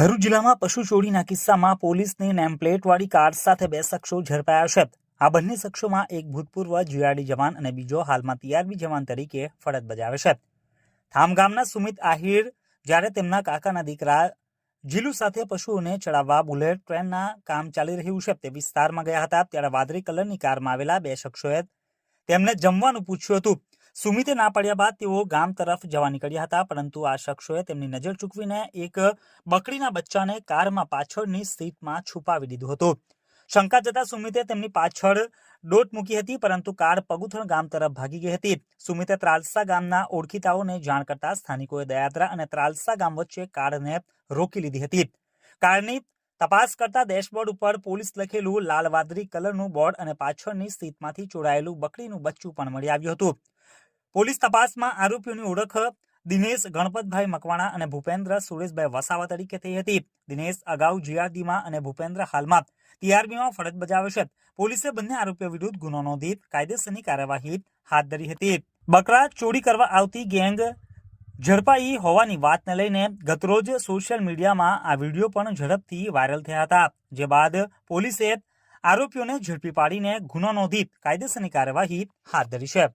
ભરૂચ જિલ્લામાં પશુ ચોરીના કિસ્સામાં પોલીસની નેમપ્લેટવાળી કાર સાથે બે શખ્સો ઝડપાયા છે. આ બંને શખ્સોમાં એક ભૂતપૂર્વ જીઆરડી જવાન અને બીજો હાલમાં ટીઆરબી જવાન તરીકે ફરજ બજાવે છે. થામ ગામના સુમિત આહિર, જ્યારે તેમના કાકાના દીકરા જીલુ સાથે પશુઓને ચડાવવા બુલેટ ટ્રેનના કામ ચાલી રહ્યું છે, તે વિસ્તારમાં ગયા હતા. ત્યારે વાદળી કલરની કારમાં આવેલા બે શખ્સોએ તેમને જમવાનું પૂછ્યું હતું. સુમિતે ના પડ્યા બાદ તેઓ ગામ તરફ જવા નીકળ્યા હતા, પરંતુ આ શખ્સોએ તેમની નજર ચૂકવીને એક બકરીના બચ્ચાને કારમાં પાછળની સીટમાં છુપાવી દીધું હતું. શંકા જતા સુમિતે તેમની પાછળ દોટ મૂકી હતી, પરંતુ કાર પગુથણ ગામ તરફ ભાગી ગઈ હતી. સુમિતે ત્રાલસા ગામના ઓળખીતાઓને જાણ કરતા સ્થાનિકોએ દયાત્રા અને ત્રાલસા ગામ વચ્ચે કારને રોકી લીધી હતી. કારની તપાસ કરતા ડેશબોર્ડ ઉપર પોલીસ લખેલું લાલ વાદળી કલરનું બોર્ડ અને પાછળની સીટમાંથી ચોરાયેલું બકરીનું બચ્ચું પણ મળી આવ્યું હતું. પોલીસ તપાસમાં આરોપીઓની ઓળખ દિનેશ ગણપતભાઈ મકવાણા અને ભૂપેન્દ્ર સુરેશભાઈ વસાવા તરીકે થઈ હતી. દિનેશ અગાઉ જીઆરડીમાં અને ભૂપેન્દ્ર હાલમાં ટીઆરબીમાં ફરજ બજાવે છે. પોલીસે બંને આરોપીઓ વિરુદ્ધ ગુનો નોંધી કાયદેસરની કાર્યવાહી હાથ ધરી હતી. બકરા ચોરી કરવા આવતી ગેંગ ઝડપાઈ હોવાની વાતને લઈને ગતરોજ સોશિયલ મીડિયામાં આ વીડિયો પણ ઝડપથી વાયરલ થયા હતા. જે બાદ પોલીસે આરોપીઓને ઝડપી પાડીને ગુનો નોંધી કાયદેસરની કાર્યવાહી હાથ ધરી છે.